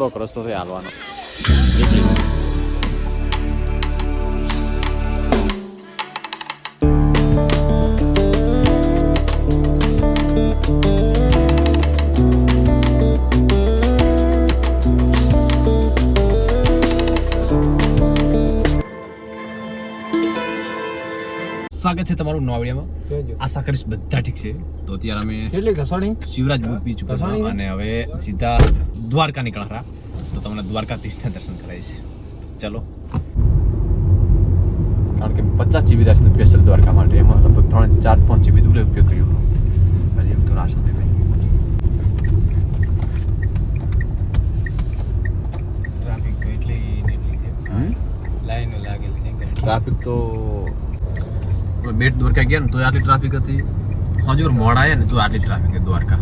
થોડોક રસ્તો છે હાલવાનો નીકળી સ્વાગત છે તમારું નવા વિડીયોમાં. આશા કરીશ બધા ઠીક છે. તો અત્યારે અમે કેટલી ઘસાણી? શિવરાજ બુથ બીચ ઉપર અને હવે સીધા દ્વારકા નીકળ્યા તો તમને દ્વારકાધીશના દર્શન કરાવીશ. ચલો. કારણ કે પચાસ જીબી રાશે સ્પેશિયલ દ્વારકા માટે એમાં લગભગ ત્રણ ચાર પાંચ જીબી દુલે ઉપયોગ કર્યો હજી એમ તો રાશ ટ્રાફિક તો એટલી? લાઈનો લાગેલી. ટ્રાફિક તો બેટ દ્વારકા ગયા ને તો આટલી ટ્રાફિક હતી. હજુ આવ્યા ને તો આટલી ટ્રાફિક હતી દ્વારકા.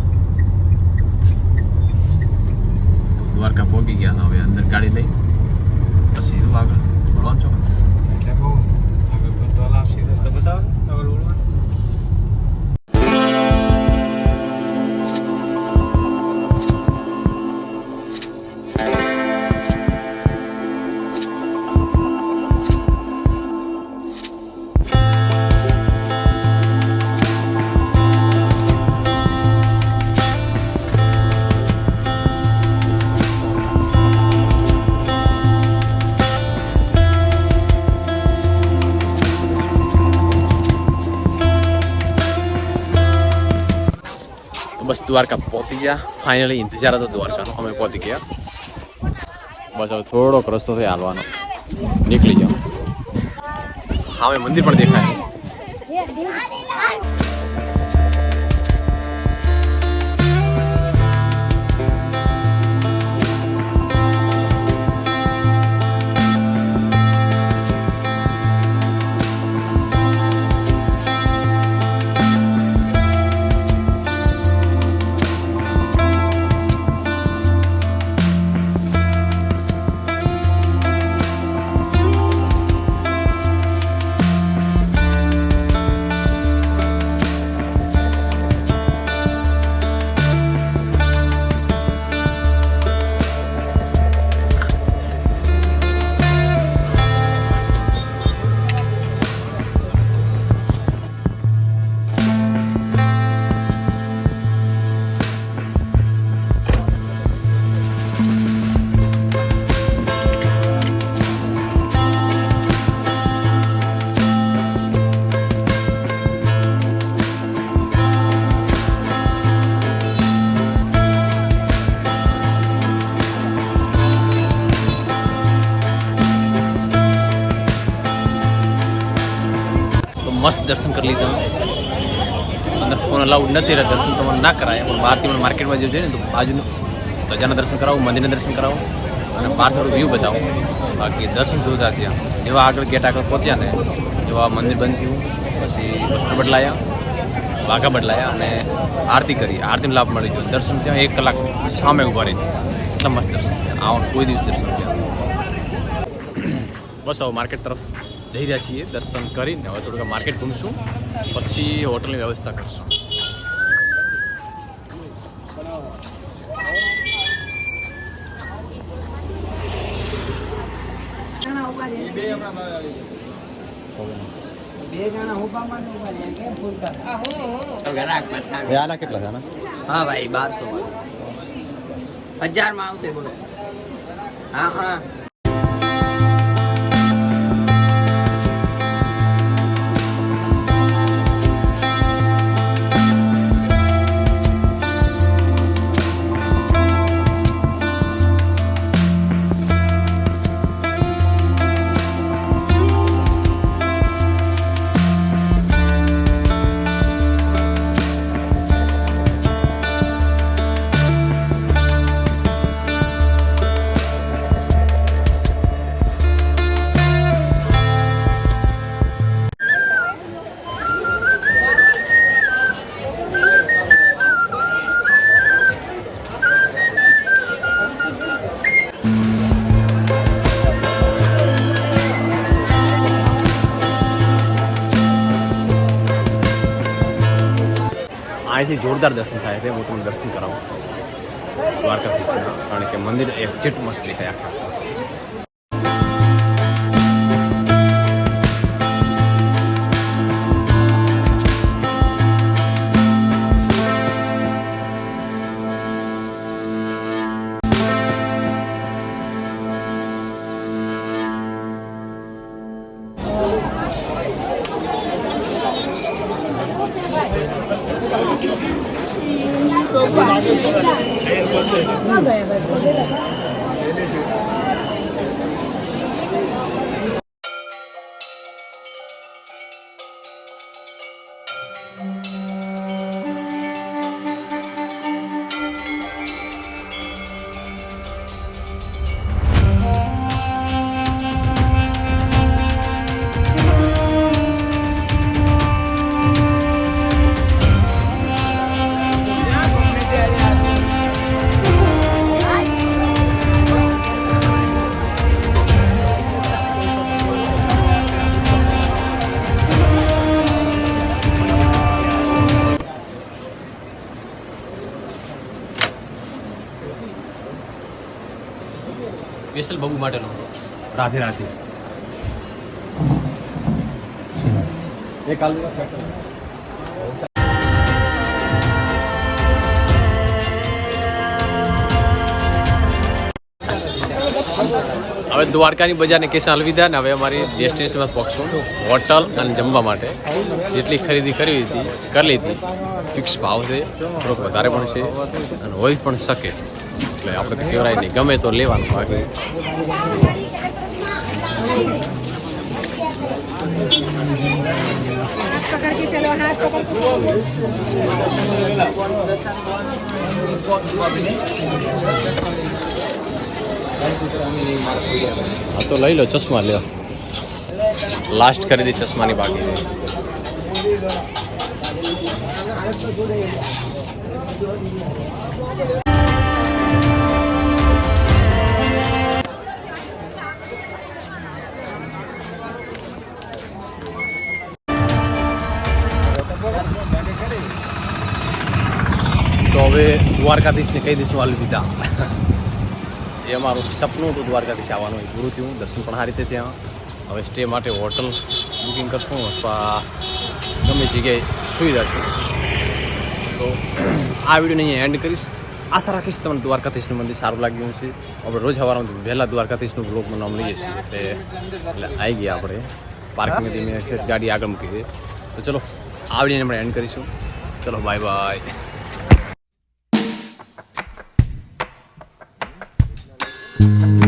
દ્વારકા પહોંચી ગયા હવે અંદર ગાડી લઈ. પછી બસ દ્વારકા પહોંચી ગયા. ફાઇનલી ઇંતજાર હતો દ્વારકાનો. અમે પહોંચી ગયા. બસ હવે થોડોક રસ્તો થઈ હાલવાનો. નીકળી જાઓ. હા મંદિર પણ દેખાય. મસ્ત દર્શન કરી લીધા. અંદર ફોન અલાઉડ નથી એટલે દર્શન તમારે ના કરાય. પણ બહારથી મને માર્કેટમાં જવું છે ને તો બાજુનું પ્રજાના દર્શન કરાવું, મંદિરના દર્શન કરાવો અને બહાર થોડું વ્યૂ બતાવો. બાકી દર્શન જોતા ત્યાં. જેવા આગળ ગેટ આગળ પહોંચ્યા ને જેવા મંદિર બંધ થયું. પછી વસ્ત્ર બદલાયા, વાઘા બદલાયા અને આરતી કરી. આરતીનો લાભ મળી ગયો. દર્શન ત્યાં એક કલાક સામે ઊભા રહીને. એટલા મસ્ત દર્શન થયા. આવો કોઈ દિવસ દર્શન થયા. બસ આવો માર્કેટ તરફ. જઈ રહ્યા છીએ, દર્શન કરીને હવે થોડુંક માર્કેટ ઘૂમશું, પછી હોટલની વ્યવસ્થા કરશું. આના કેટલા છે હા ભાઈ, બારસો હજારમાં આવશે બોલો. હા હા. અહીંથી જોરદાર દર્શન થાય છે. હું તમને દર્શન કરાવું. દ્વારકાધીશના. કારણ કે મંદિર એક્ઝેક્ટ મસ્ત દેખાય આખા. સ્પેશિયલ બબુ માટેનો. રાધે રાધે. હવે દ્વારકાની બજારને કેસ અલવિદા ને હવે અમારી ડેસ્ટિનેશનમાં પહોંચશું. હોટલ અને જમવા માટે. જેટલી ખરીદી કરવી હતી કરી લીધી ફિક્સ ભાવ છે. થોડોક વધારે પણ છે અને હોઈ પણ શકે. એટલે આપણે તો કેવરાય નહીં. ગમે તો લેવાનું બાકી હા, તો લઈ લો ચશ્મા, લ્યો. લાસ્ટ ખરીદી ચશ્માની બાકી. છે તો હવે દ્વારકાધીશને કહી દઈશું અલવિદા એ અમારું સપનું હતું દ્વારકાધીશ આવવાનું, એ પૂરું થયું. દર્શન પણ આ રીતે ત્યાં હવે સ્ટે માટે હોટલ બુકિંગ કરશું, અથવા ગમે જગ્યાએ સુઈ જશું. તો આ વિડીયોને અહીંયા એન્ડ કરીશ. આશા રાખીશ તમને દ્વારકાધીશનું મંદિર સારું લાગ્યું છે આપણે રોજ સવારમાં વહેલા દ્વારકાધીશનું બ્લોગમાં નામ લઈએ છીએ, એટલે એટલે આવી ગયા આપણે. પાર્કિંગથી મેં ગાડી આગળ મૂકી દે તો ચલો, આ વિડીયોને આપણે એન્ડ કરીશું. ચલો બાય બાય મસ્ત સૂર્યોદય